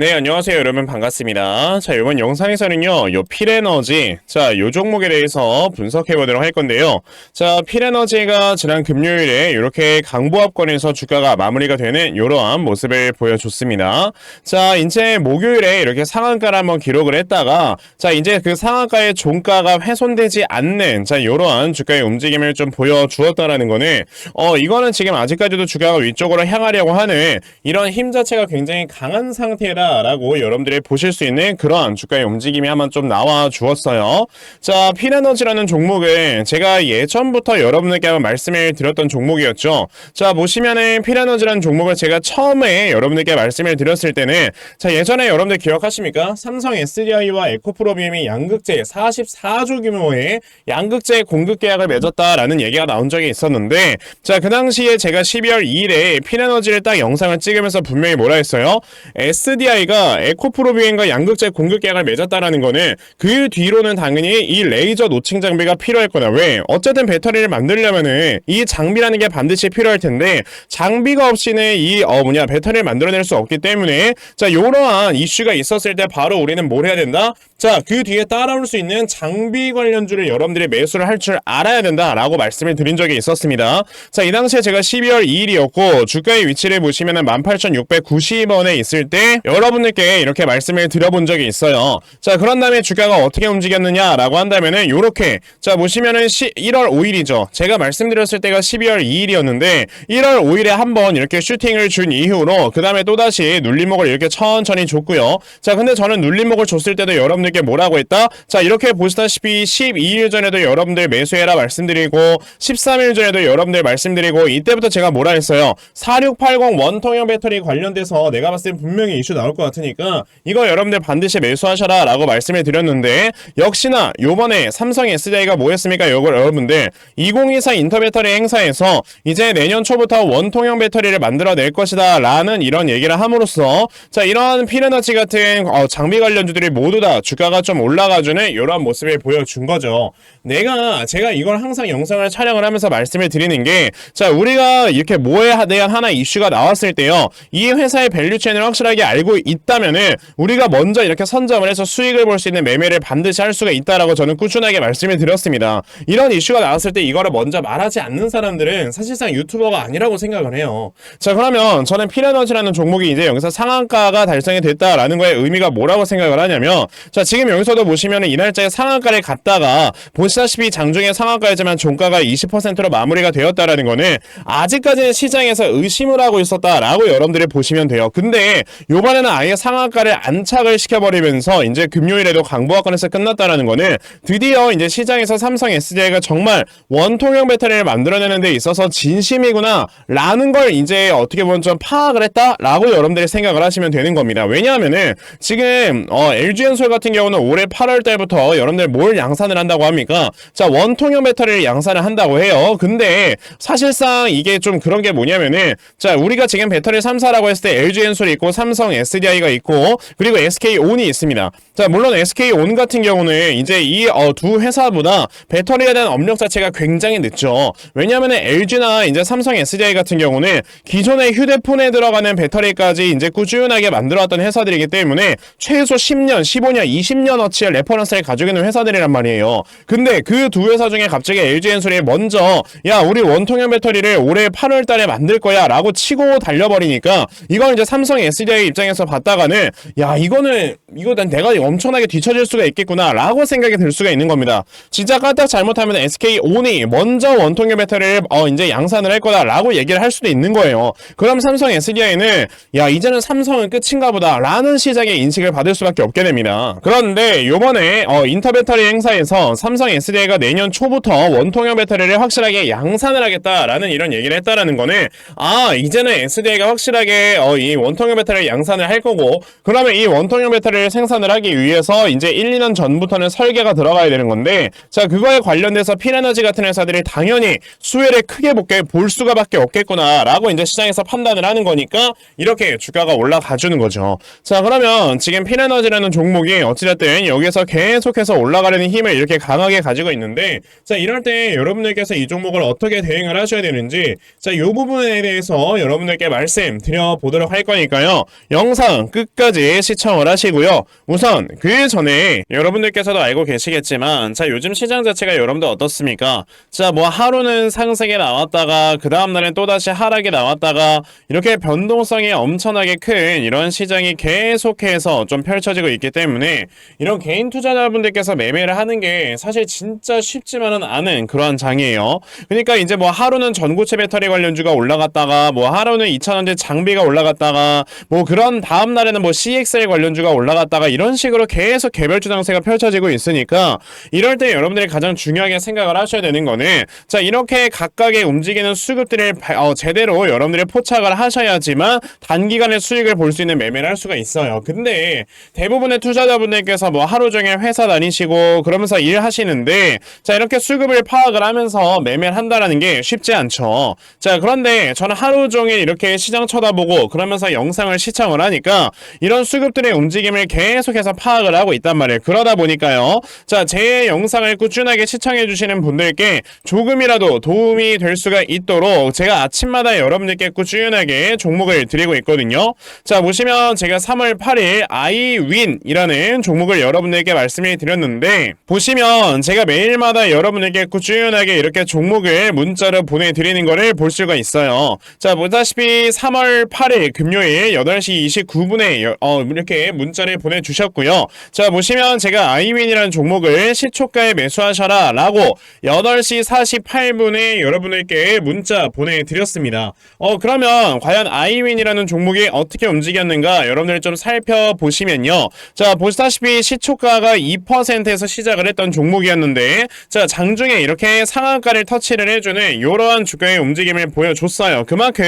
네, 안녕하세요. 여러분 반갑습니다. 자, 이번 영상에서는요, 요 필에너지, 자, 요 종목에 대해서 분석해 보도록 할 건데요. 자, 필에너지가 지난 금요일에 이렇게 강보합권에서 주가가 마무리가 되는 이러한 모습을 보여줬습니다. 자, 이제 목요일에 이렇게 상한가를 한번 기록을 했다가, 자, 이제 그 상한가의 종가가 훼손되지 않는, 자, 이러한 주가의 움직임을 좀 보여주었다라는 거는, 어, 이거는 지금 아직까지도 주가가 위쪽으로 향하려고 하는 이런 힘 자체가 굉장히 강한 상태라 라고 여러분들이 보실 수 있는 그러한 주가의 움직임이 한번 좀 나와 주었어요. 자, 피에너지라는 종목은 제가 예전부터 여러분들께 한번 말씀을 드렸던 종목이었죠. 자, 보시면은 피에너지라는 종목을 제가 처음에 여러분들께 말씀을 드렸을 때는 자, 예전에 여러분들 기억하십니까? 삼성 SDI와 에코프로비엠이 양극재 44조 규모의 양극재 공급 계약을 맺었다라는 얘기가 나온 적이 있었는데 자, 그 당시에 제가 12월 2일에 피에너지를 딱 영상을 찍으면서 분명히 뭐라 했어요? SDI SDI가 에코프로비엔과 양극재 공급 계약을 맺었다라는 거는 그 뒤로는 당연히 이 레이저 노칭 장비가 필요할 거다. 왜? 어쨌든 배터리를 만들려면은 이 장비라는 게 반드시 필요할 텐데 장비가 없이는 이 어 뭐냐 배터리를 만들어낼 수 없기 때문에 자 이러한 이슈가 있었을 때 바로 우리는 뭘 해야 된다? 자, 그 뒤에 따라올 수 있는 장비 관련주를 여러분들이 매수를 할 줄 알아야 된다라고 말씀을 드린 적이 있었습니다. 자, 이 당시에 제가 12월 2일이었고 주가의 위치를 보시면은 18,690원에 있을 때 여러분들께 이렇게 말씀을 드려본 적이 있어요. 자, 그런 다음에 주가가 어떻게 움직였느냐라고 한다면은 요렇게 자, 보시면은 1 1월 5일이죠. 제가 말씀드렸을 때가 12월 2일이었는데 1월 5일에 한번 이렇게 슈팅을 준 이후로 그 다음에 또다시 눌림목을 이렇게 천천히 줬고요. 자, 근데 저는 눌림목을 줬을 때도 여러분들 여러분들께 뭐라고 했다? 자 이렇게 보시다시피 12일 전에도 여러분들 매수해라 말씀드리고 13일 전에도 여러분들 말씀드리고 이때부터 제가 뭐라 했어요? 4680 원통형 배터리 관련돼서 내가 봤을 때 분명히 이슈 나올 것 같으니까 이거 여러분들 반드시 매수하셔라 라고 말씀을 드렸는데 역시나 요번에 삼성 SDI가 뭐였습니까? 이걸 여러분들 2024 인터배터리 행사에서 이제 내년 초부터 원통형 배터리를 만들어낼 것이다 라는 이런 얘기를 함으로써 자 이러한 피레너지 같은 어, 장비 관련주들이 모두 다 주 가가 좀 올라가주는 이런 모습을 보여준 거죠. 내가 제가 이걸 항상 영상을 촬영을 하면서 말씀을 드리는 게 자 우리가 이렇게 뭐에 대한 하나 이슈가 나왔을 때요 이 회사의 밸류 체인을 확실하게 알고 있다면은 우리가 먼저 이렇게 선점을 해서 수익을 볼 수 있는 매매를 반드시 할 수가 있다라고 저는 꾸준하게 말씀을 드렸습니다. 이런 이슈가 나왔을 때 이거를 먼저 말하지 않는 사람들은 사실상 유튜버가 아니라고 생각을 해요. 자 그러면 저는 피레너지라는 종목이 이제 여기서 상한가가 달성이 됐다라는 거에 의미가 뭐라고 생각을 하냐면 자 지금 여기서도 보시면 이 날짜에 상한가를 갔다가 보시다시피 장중에 상한가였지만 종가가 20%로 마무리가 되었다라는 거는 아직까지는 시장에서 의심을 하고 있었다라고 여러분들이 보시면 돼요. 근데 요번에는 아예 상한가를 안착을 시켜버리면서 이제 금요일에도 강보합권에서 끝났다라는 거는 드디어 이제 시장에서 삼성 SDI가 정말 원통형 배터리를 만들어내는 데 있어서 진심이구나 라는 걸 이제 어떻게 보면 좀 파악을 했다라고 여러분들이 생각을 하시면 되는 겁니다. 왜냐하면은 지금 어, LG엔솔 같은 경우 는 올해 8월 달부터 여러분들 뭘 양산을 한다고 합니까? 자, 원통형 배터리를 양산을 한다고 해요. 근데 사실상 이게 좀 그런 게 뭐냐면은 자, 우리가 지금 배터리 3사라고 했을 때 LG엔솔이 있고 삼성 SDI가 있고 그리고 SK온이 있습니다. 자, 물론 SK온 같은 경우는 이제 이두 어, 회사보다 배터리에 대한 업력 자체가 굉장히 늦죠. 왜냐하면 LG나 이제 삼성 SDI 같은 경우는 기존의 휴대폰에 들어가는 배터리까지 이제 꾸준하게 만들어왔던 회사들이기 때문에 최소 10년, 15년, 20 년어치의 레퍼런스를 가지고 있는 회사들이란 말이에요. 근데 그 두 회사 중에 갑자기 LG엔솔이 먼저 야 우리 원통형 배터리를 올해 8월 달에 만들 거야 라고 치고 달려버리니까 이건 이제 삼성 SDI 입장에서 봤다가는 야 이거는 이거 난 내가 엄청나게 뒤처질 수가 있겠구나 라고 생각이 들 수가 있는 겁니다. 진짜 까딱 잘못하면 SK온이 먼저 원통형 배터리를 어 이제 양산을 할 거다 라고 얘기를 할 수도 있는 거예요. 그럼 삼성 SDI는 야 이제는 삼성은 끝인가 보다 라는 시장의 인식을 받을 수밖에 없게 됩니다. 그 런데 요번에 어, 인터 배터리 행사에서 삼성 SDI가 내년 초부터 원통형 배터리를 확실하게 양산을 하겠다라는 이런 얘기를 했다라는 거는 아 이제는 SDI가 확실하게 어, 이 원통형 배터리를 양산을 할 거고 그러면 이 원통형 배터리를 생산을 하기 위해서 이제 1, 2년 전부터는 설계가 들어가야 되는 건데 자 그거에 관련돼서 피에너지 같은 회사들이 당연히 수혜를 크게 볼게 볼 수가밖에 없겠구나라고 이제 시장에서 판단을 하는 거니까 이렇게 주가가 올라가 주는 거죠. 자 그러면 지금 피에너지라는 종목이 어찌됐든 여기서 계속해서 올라가려는 힘을 이렇게 강하게 가지고 있는데 자 이럴 때 여러분들께서 이 종목을 어떻게 대응을 하셔야 되는지 자이 부분에 대해서 여러분들께 말씀드려 보도록 할 거니까요. 영상 끝까지 시청을 하시고요. 우선 그 전에 여러분들께서도 알고 계시겠지만 자 요즘 시장 자체가 여러분들 어떻습니까? 자 뭐 하루는 상승에 나왔다가 그 다음날은 또다시 하락에 나왔다가 이렇게 변동성이 엄청나게 큰 이런 시장이 계속해서 좀 펼쳐지고 있기 때문에 이런 개인 투자자분들께서 매매를 하는 게 사실 진짜 쉽지만은 않은 그러한 장이에요. 그러니까 이제 뭐 하루는 전고체 배터리 관련주가 올라갔다가 뭐 하루는 2,000원대 장비가 올라갔다가 뭐 그런 다음 날에는 뭐 CXL 관련주가 올라갔다가 이런 식으로 계속 개별주 장세가 펼쳐지고 있으니까 이럴 때 여러분들이 가장 중요하게 생각을 하셔야 되는 거는 자 이렇게 각각의 움직이는 수급들을 바- 어, 제대로 여러분들이 포착을 하셔야지만 단기간에 수익을 볼 수 있는 매매를 할 수가 있어요. 근데 대부분의 투자자분들 께서 뭐 하루 종일 회사 다니시고 그러면서 일하시는데 자 이렇게 수급을 파악을 하면서 매매를 한다라는 게 쉽지 않죠. 자 그런데 저는 하루 종일 이렇게 시장 쳐다보고 그러면서 영상을 시청을 하니까 이런 수급들의 움직임을 계속해서 파악을 하고 있단 말이에요. 그러다 보니까요. 자 제 영상을 꾸준하게 시청해 주시는 분들께 조금이라도 도움이 될 수가 있도록 제가 아침마다 여러분들께 꾸준하게 종목을 드리고 있거든요. 자 보시면 제가 3월 8일 아이윈이라는 종목을 여러분들께 말씀을 드렸는데 보시면 제가 매일마다 여러분들께 꾸준하게 이렇게 종목을 문자로 보내드리는 거를 볼 수가 있어요. 자 보다시피 3월 8일 금요일 8시 29분에 어, 이렇게 문자를 보내주셨고요. 자 보시면 제가 아이윈이라는 종목을 시초가에 매수하셔라 라고 8시 48분에 여러분들께 문자 보내드렸습니다. 어 그러면 과연 아이윈이라는 종목이 어떻게 움직였는가 여러분들 좀 살펴보시면요. 자 보시다시피 시초가가 2%에서 시작을 했던 종목이었는데 자 장중에 이렇게 상한가를 터치를 해주는 이러한 주가의 움직임을 보여줬어요. 그만큼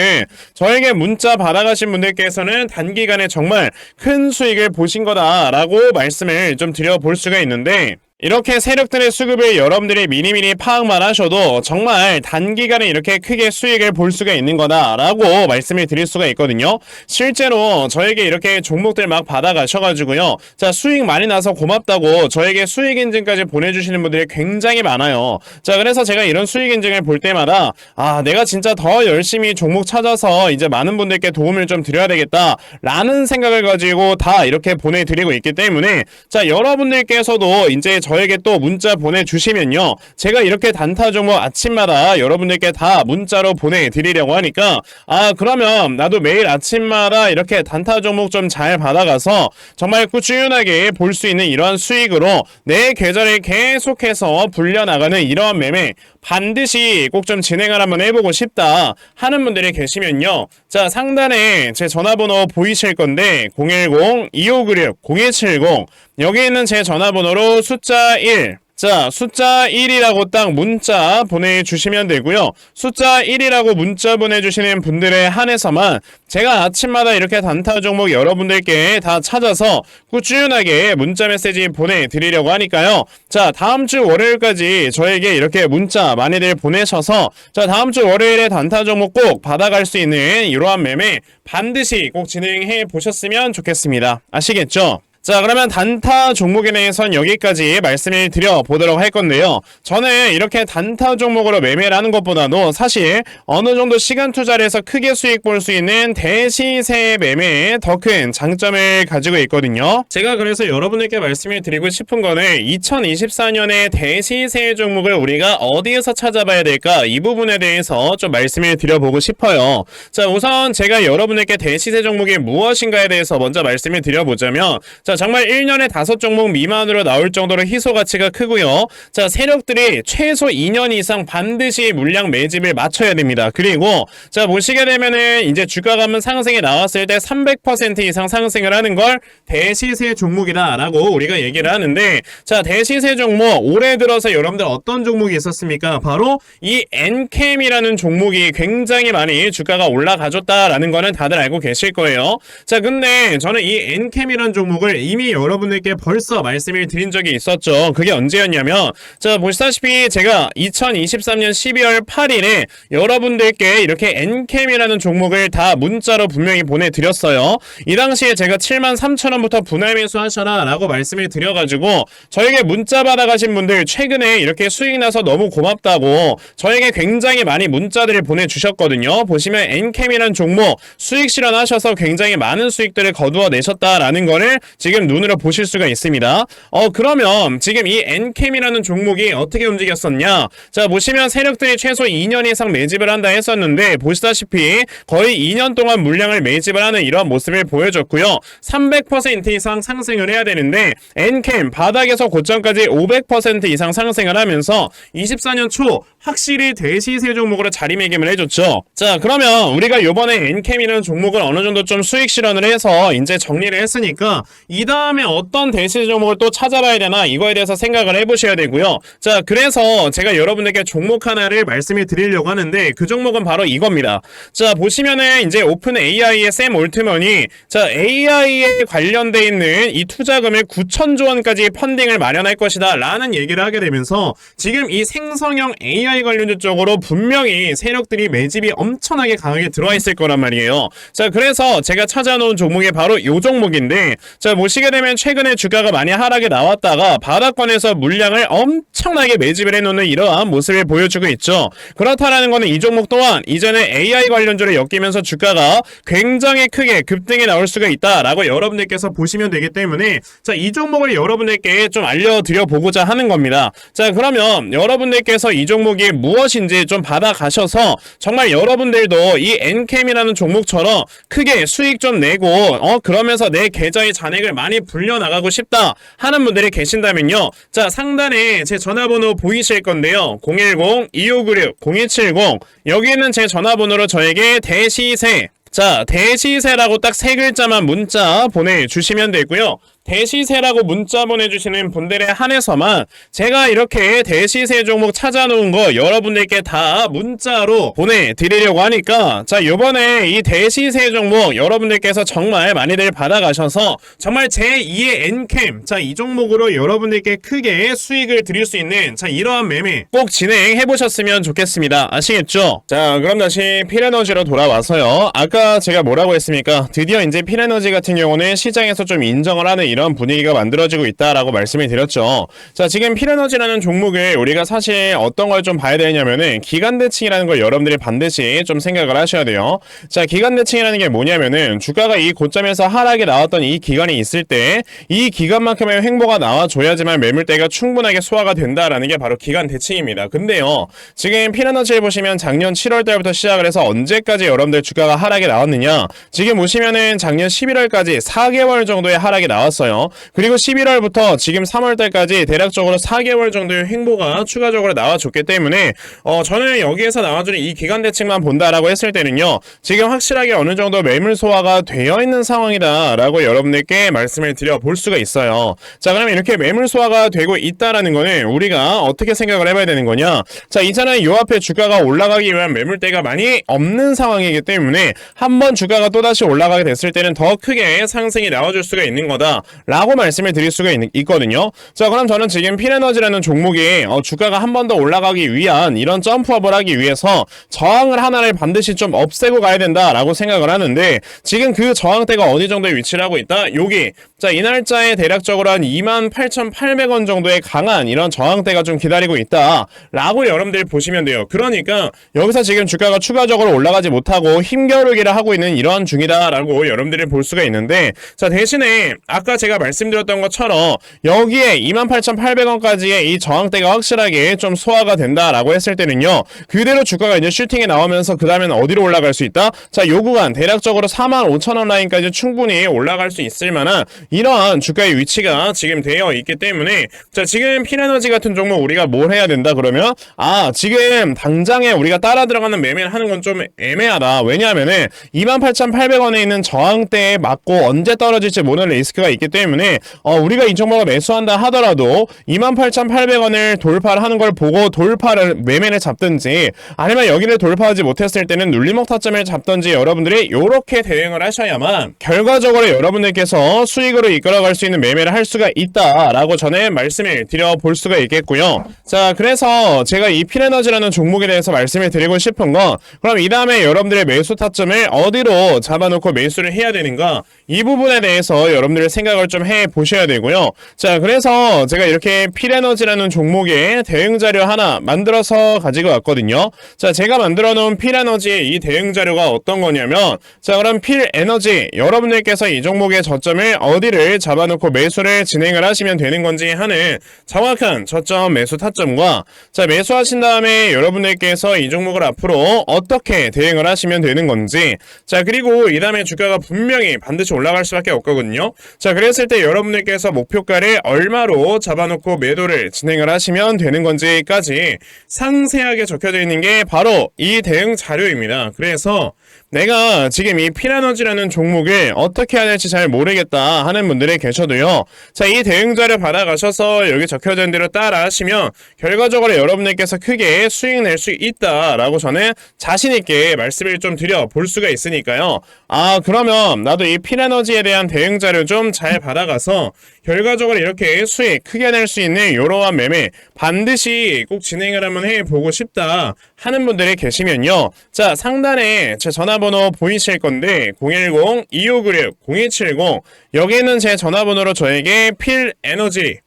저에게 문자 받아가신 분들께서는 단기간에 정말 큰 수익을 보신 거다라고 말씀을 좀 드려볼 수가 있는데 이렇게 세력들의 수급을 여러분들이 미리미리 파악만 하셔도 정말 단기간에 이렇게 크게 수익을 볼 수가 있는 거다라고 말씀을 드릴 수가 있거든요. 실제로 저에게 이렇게 종목들 막 받아가셔가지고요. 자, 수익 많이 나서 고맙다고 저에게 수익 인증까지 보내주시는 분들이 굉장히 많아요. 자, 그래서 제가 이런 수익 인증을 볼 때마다 아, 내가 진짜 더 열심히 종목 찾아서 이제 많은 분들께 도움을 좀 드려야 되겠다라는 생각을 가지고 다 이렇게 보내드리고 있기 때문에 자, 여러분들께서도 이제 저에게 또 문자 보내주시면요. 제가 이렇게 단타 종목 아침마다 여러분들께 다 문자로 보내드리려고 하니까 아 그러면 나도 매일 아침마다 이렇게 단타 종목 좀 잘 받아가서 정말 꾸준하게 볼 수 있는 이러한 수익으로 내 계좌를 계속해서 불려나가는 이러한 매매 반드시 꼭 좀 진행을 한번 해보고 싶다 하는 분들이 계시면요. 자 상단에 제 전화번호 보이실 건데 010-2596-0170 여기 있는 제 전화번호로 숫자 1 자, 숫자 1이라고 딱 문자 보내주시면 되고요. 숫자 1이라고 문자 보내주시는 분들에 한해서만 제가 아침마다 이렇게 단타 종목 여러분들께 다 찾아서 꾸준하게 문자 메시지 보내드리려고 하니까요. 자, 다음 주 월요일까지 저에게 이렇게 문자 많이들 보내셔서 자, 다음 주 월요일에 단타 종목 꼭 받아갈 수 있는 이러한 매매 반드시 꼭 진행해 보셨으면 좋겠습니다. 아시겠죠? 자 그러면 단타 종목에 대해선 여기까지 말씀을 드려보도록 할 건데요. 저는 이렇게 단타 종목으로 매매를 하는 것보다도 사실 어느 정도 시간 투자를 해서 크게 수익 볼 수 있는 대시세 매매에 더 큰 장점을 가지고 있거든요. 제가 그래서 여러분들께 말씀을 드리고 싶은 거는 2024년에 대시세 종목을 우리가 어디에서 찾아봐야 될까? 이 부분에 대해서 좀 말씀을 드려보고 싶어요. 자 우선 제가 여러분들께 대시세 종목이 무엇인가에 대해서 먼저 말씀을 드려보자면 자, 정말 1년에 다섯 종목 미만으로 나올 정도로 희소 가치가 크고요. 자, 세력들이 최소 2년 이상 반드시 물량 매집을 맞춰야 됩니다. 그리고 자, 보시게 되면은 이제 주가가 한번 상승에 나왔을 때 300% 이상 상승을 하는 걸 대시세 종목이다라고 우리가 얘기를 하는데 자, 대시세 종목 올해 들어서 여러분들 어떤 종목이 있었습니까? 바로 이 엔캠이라는 종목이 굉장히 많이 주가가 올라가줬다라는 거는 다들 알고 계실 거예요. 자, 근데 저는 이 엔캠이라는 종목을 이미 여러분들께 벌써 말씀을 드린 적이 있었죠. 그게 언제였냐면 자 보시다시피 제가 2023년 12월 8일에 여러분들께 이렇게 엔캠이라는 종목을 다 문자로 분명히 보내드렸어요. 이 당시에 제가 7만 3천 원부터 분할 매수하셔라 라고 말씀을 드려가지고 저에게 문자 받아가신 분들 최근에 이렇게 수익 나서 너무 고맙다고 저에게 굉장히 많이 문자들을 보내주셨거든요. 보시면 엔캠이라는 종목 수익 실현하셔서 굉장히 많은 수익들을 거두어 내셨다라는 거를 지금 눈으로 보실 수가 있습니다. 어 그러면 지금 이 엔캠이라는 종목이 어떻게 움직였었냐? 자 보시면 세력들이 최소 2년 이상 매집을 한다 했었는데 보시다시피 거의 2년 동안 물량을 매집을 하는 이런 모습을 보여줬고요. 300% 이상 상승을 해야 되는데 엔캠 바닥에서 고점까지 500% 이상 상승을 하면서 24년 초 확실히 대시세 종목으로 자리매김을 해줬죠. 자 그러면 우리가 요번에 엔캠이라는 종목을 어느 정도 좀 수익 실현을 해서 이제 정리를 했으니까 이 다음에 어떤 대시 종목을 또 찾아봐야 되나 이거에 대해서 생각을 해보셔야 되고요. 자 그래서 제가 여러분들께 종목 하나를 말씀을 드리려고 하는데 그 종목은 바로 이겁니다. 자 보시면은 이제 오픈 AI의 샘 올트먼이 자 AI에 관련돼 있는 이 투자금을 9천조 원까지 펀딩을 마련할 것이다 라는 얘기를 하게 되면서 지금 이 생성형 AI 관련주 쪽으로 분명히 세력들이 매집이 엄청나게 강하게 들어와 있을 거란 말이에요. 자 그래서 제가 찾아놓은 종목이 바로 이 종목인데 자 보시 게 되면 최근에 주가가 많이 하락에 나왔다가 바닥권에서 물량을 엄청나게 매집을 해놓는 이러한 모습을 보여주고 있죠. 그렇다라는 거는 이 종목 또한 이전에 AI 관련주를 엮이면서 주가가 굉장히 크게 급등이 나올 수가 있다라고 여러분들께서 보시면 되기 때문에 자 이 종목을 여러분들께 좀 알려드려 보고자 하는 겁니다. 자 그러면 여러분들께서 이 종목이 무엇인지 좀 받아가셔서 정말 여러분들도 이 엔캠이라는 종목처럼 크게 수익 좀 내고 어 그러면서 내 계좌의 잔액을 많이 불려나가고 싶다 하는 분들이 계신다면요. 자 상단에 제 전화번호 보이실 건데요. 010-2596-0270 여기는 제 전화번호로 저에게 대시세 자, 대시세라고 딱 세 글자만 문자 보내주시면 되고요. 대시세라고 문자 보내주시는 분들에 한해서만 제가 이렇게 대시세 종목 찾아놓은 거 여러분들께 다 문자로 보내드리려고 하니까 자 요번에 이 대시세 종목 여러분들께서 정말 많이들 받아가셔서 정말 제2의 엔캠 자 이 종목으로 여러분들께 크게 수익을 드릴 수 있는 자 이러한 매매 꼭 진행해 보셨으면 좋겠습니다. 아시겠죠? 자 그럼 다시 필에너지로 돌아와서요. 아까 제가 뭐라고 했습니까? 드디어 이제 필에너지 같은 경우는 시장에서 좀 인정을 하는 이런 분위기가 만들어지고 있다라고 말씀을 드렸죠. 자, 지금 필에너지라는 종목을 우리가 사실 어떤 걸 좀 봐야 되냐면은 기간 대칭이라는 걸 여러분들이 반드시 좀 생각을 하셔야 돼요. 자, 기간 대칭이라는 게 뭐냐면은 주가가 이 고점에서 하락이 나왔던 이 기간이 있을 때 이 기간만큼의 횡보가 나와줘야지만 매물대가 충분하게 소화가 된다라는 게 바로 기간 대칭입니다. 근데요, 지금 필에너지를 보시면 작년 7월 달부터 시작을 해서 언제까지 여러분들 주가가 하락이 나왔느냐? 지금 보시면은 작년 11월까지 4개월 정도의 하락이 나왔어요. 그리고 11월부터 지금 3월달까지 대략적으로 4개월 정도의 횡보가 추가적으로 나와줬기 때문에 어 저는 여기에서 나와주는 이 기간 대칭만 본다라고 했을 때는요 지금 확실하게 어느 정도 매물 소화가 되어 있는 상황이다라고 여러분들께 말씀을 드려 볼 수가 있어요. 자 그러면 이렇게 매물 소화가 되고 있다라는 거는 우리가 어떻게 생각을 해봐야 되는 거냐? 자 이전에 요 앞에 주가가 올라가기 위한 매물대가 많이 없는 상황이기 때문에 한번 주가가 또다시 올라가게 됐을 때는 더 크게 상승이 나와줄 수가 있는 거다. 라고 말씀을 드릴 수가 있, 거든요 자, 그럼 저는 지금 필에너지라는 종목이 어, 주가가 한 번 더 올라가기 위한 이런 점프업을 하기 위해서 저항을 하나를 반드시 좀 없애고 가야 된다라고 생각을 하는데 지금 그 저항대가 어디 정도에 위치를 하고 있다? 여기. 자, 이 날짜에 대략적으로 한 28,800원 정도의 강한 이런 저항대가 좀 기다리고 있다. 라고 여러분들 보시면 돼요. 그러니까 여기서 지금 주가가 추가적으로 올라가지 못하고 힘겨루기를 하고 있는 이러한 중이다라고 여러분들이 볼 수가 있는데 자, 대신에 아까 제가 말씀드렸던 것처럼 여기에 28,800원까지의 이 저항대가 확실하게 좀 소화가 된다라고 했을 때는요. 그대로 주가가 이제 슈팅에 나오면서 그 다음에는 어디로 올라갈 수 있다? 자, 요 구간 대략적으로 45,000원 라인까지 충분히 올라갈 수 있을 만한 이러한 주가의 위치가 지금 되어 있기 때문에 자, 지금 피에너지 같은 종목 우리가 뭘 해야 된다 그러면 아, 지금 당장에 우리가 따라 들어가는 매매를 하는 건 좀 애매하다. 왜냐하면은 28,800원에 있는 저항대에 맞고 언제 떨어질지 모르는 리스크가 있기 때문에 어, 우리가 이 종목을 매수한다 하더라도 28,800원을 돌파를 하는 걸 보고 돌파를 매매를 잡든지 아니면 여기를 돌파하지 못했을 때는 눌림목 타점을 잡든지 여러분들이 이렇게 대응을 하셔야만 결과적으로 여러분들께서 수익으로 이끌어갈 수 있는 매매를 할 수가 있다라고 저는 말씀을 드려볼 수가 있겠고요. 자 그래서 제가 이 필에너지라는 종목에 대해서 말씀을 드리고 싶은 건 그럼 이 다음에 여러분들의 매수 타점을 어디로 잡아놓고 매수를 해야 되는가 이 부분에 대해서 여러분들 생각을 좀 해 보셔야 되고요. 자 그래서 제가 이렇게 필에너지라는 종목의 대응 자료 하나 만들어서 가지고 왔거든요. 자 제가 만들어 놓은 필에너지의 이 대응 자료가 어떤 거냐면 자 그럼 필에너지 여러분들께서 이 종목의 저점을 어디를 잡아놓고 매수를 진행을 하시면 되는 건지 하는 정확한 저점 매수 타점과 자 매수하신 다음에 여러분들께서 이 종목을 앞으로 어떻게 대응을 하시면 되는 건지 자 그리고 이 다음에 주가가 분명히 반드시 올라갈 수밖에 없거든요. 자 그 랬을 때 여러분들께서 목표가를 얼마로 잡아놓고 매도를 진행을 하시면 되는 건지까지 상세하게 적혀져 있는 게 바로 이 대응 자료입니다. 그래서 내가 지금 이 피라너지라는 종목을 어떻게 해야 될지 잘 모르겠다 하는 분들이 계셔도요. 자, 이 대응 자료 받아가셔서 여기 있는 대로 따라 하시면 결과적으로 여러분들께서 크게 수익 낼 수 있다라고 저는 자신있게 말씀을 좀 드려 볼 수가 있으니까요. 아, 그러면 나도 이 피라너지에 대한 대응 자료 좀잘 받아가서 결과적으로 이렇게 수익 크게 낼 수 있는 이러한 매매 반드시 꼭 진행을 한번 해보고 싶다 하는 분들이 계시면요. 자, 상단에 제 전화 번호 보이실 건데 010-2596-0270 여기는 제 전화번호로 저에게 필 에너지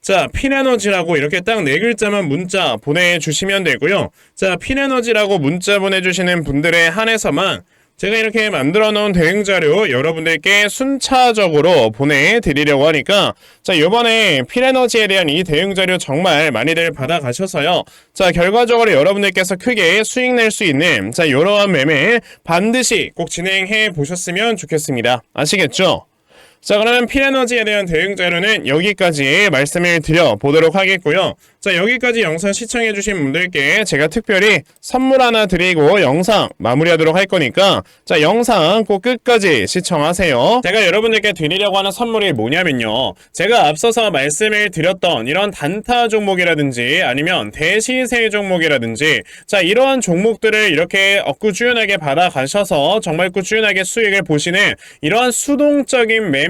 자, 필에너지라고 이렇게 딱 네 글자만 문자 보내주시면 되고요. 자, 필에너지라고 문자 보내주시는 분들에 한해서만 제가 이렇게 만들어 놓은 대응 자료 여러분들께 순차적으로 보내드리려고 하니까 자 이번에 필에너지에 대한 이 대응 자료 정말 많이들 받아가셔서요 자 결과적으로 여러분들께서 크게 수익 낼 수 있는 자 이러한 매매 반드시 꼭 진행해 보셨으면 좋겠습니다 아시겠죠? 자 그러면 필에너지에 대한 대응 자료는 여기까지 말씀을 드려 보도록 하겠고요. 자 여기까지 영상 시청해주신 분들께 제가 특별히 선물 하나 드리고 영상 마무리하도록 할 거니까 자 영상 꼭 끝까지 시청하세요. 제가 여러분들께 드리려고 하는 선물이 뭐냐면요. 제가 앞서서 말씀을 드렸던 이런 단타 종목이라든지 아니면 대시세 종목이라든지 자 이러한 종목들을 이렇게 꾸준하게 받아가셔서 정말 꾸준하게 수익을 보시는 이러한 수동적인 매매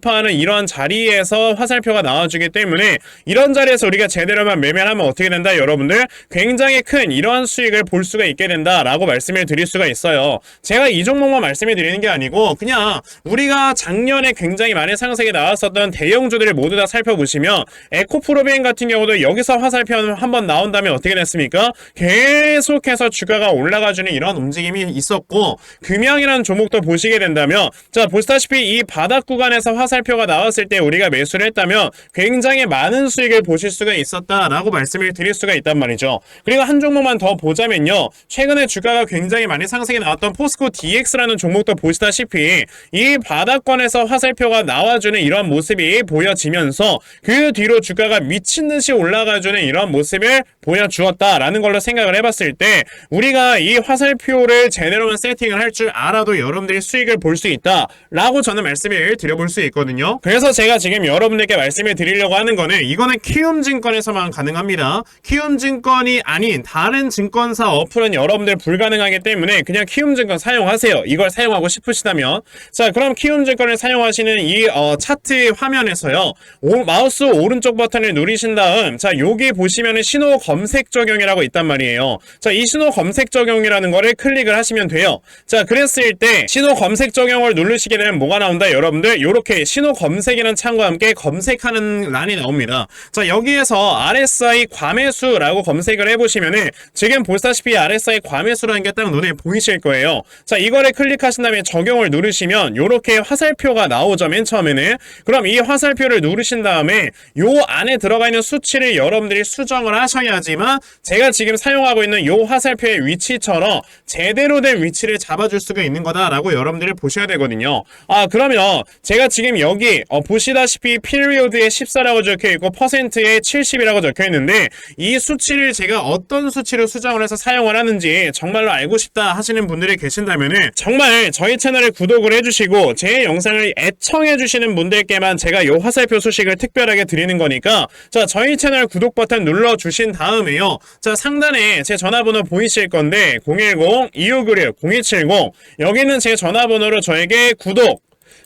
파하는 이런 자리에서 화살표가 나와주기 때문에 이런 자리에서 우리가 제대로만 매매를 하면 어떻게 된다 여러분들 굉장히 큰 이러한 수익을 볼 수가 있게 된다라고 말씀을 드릴 수가 있어요. 제가 이 종목만 말씀을 드리는 게 아니고 그냥 우리가 작년에 굉장히 많은 상승이 나왔었던 대형주들을 모두 다 살펴보시면 에코프로비엔 같은 경우도 여기서 화살표 한번 나온 다음에 어떻게 됐습니까? 계속해서 주가가 올라가주는 이런 움직임이 있었고 금양이라는 종목도 보시게 된다면 자 보시다시피 이 바닥 구간에서 화살표가 나왔을 때 우리가 매수를 했다면 굉장히 많은 수익을 보실 수가 있었다라고 말씀을 드릴 수가 있단 말이죠. 그리고 한 종목만 더 보자면요. 최근에 주가가 굉장히 많이 상승이 나왔던 포스코 DX라는 종목도 보시다시피 이 바닥권에서 화살표가 나와주는 이런 모습이 보여지면서 그 뒤로 주가가 미친 듯이 올라가주는 이런 모습을 보여주었다라는 걸로 생각을 해봤을 때 우리가 이 화살표를 제대로만 세팅을 할 줄 알아도 여러분들이 수익을 볼 수 있다라고 저는 말씀을 드려볼 수 있거든요. 그래서 제가 지금 여러분들께 말씀을 드리려고 하는 거는 이거는 키움증권에서만 가능합니다. 키움증권이 아닌 다른 증권사 어플은 여러분들 불가능하기 때문에 그냥 키움증권 사용하세요. 이걸 사용하고 싶으시다면 자 그럼 키움증권을 사용하시는 이 어, 차트 화면에서요 오- 마우스 오른쪽 버튼을 누르신 다음 자 여기 보시면은 신호 검색 적용이라고 있단 말이에요. 자 이 신호 검색 적용이라는 거를 클릭을 하시면 돼요. 자 그랬을 때 신호 검색 적용을 누르시게 되면 뭐가 나온다 여러분들 이렇게 신호 검색이라는 창과 함께 검색하는 란이 나옵니다. 자 여기에서 RSI 과매수라고 검색을 해보시면은 지금 보시다시피 RSI 과매수라는 게 딱 눈에 보이실 거예요. 자 이거를 클릭하신 다음에 적용을 누르시면 이렇게 화살표가 나오죠 맨 처음에는 그럼 이 화살표를 누르신 다음에 요 안에 들어가 있는 수치를 여러분들이 수정을 하셔야 지만 제가 지금 사용하고 있는 요 화살표의 위치처럼 제대로 된 위치를 잡아줄 수가 있는 거다라고 여러분들이 보셔야 되거든요. 아 그러면 제가 지금 여기 어, 보시다시피 피리오드에 14라고 적혀 있고 퍼센트에 70이라고 적혀 있는데 이 수치를 제가 어떤 수치로 수정을 해서 사용을 하는지 정말로 알고 싶다 하시는 분들이 계신다면 은 정말 저희 채널을 구독을 해주시고 제 영상을 애청해 주시는 분들께만 제가 요 화살표 소식을 특별하게 드리는 거니까 자 저희 채널 구독 버튼 눌러 주신 다음 에요. 자 상단에 제 전화번호 보이실 건데 010-2596-0270 여기는 제 전화번호로 저에게 구독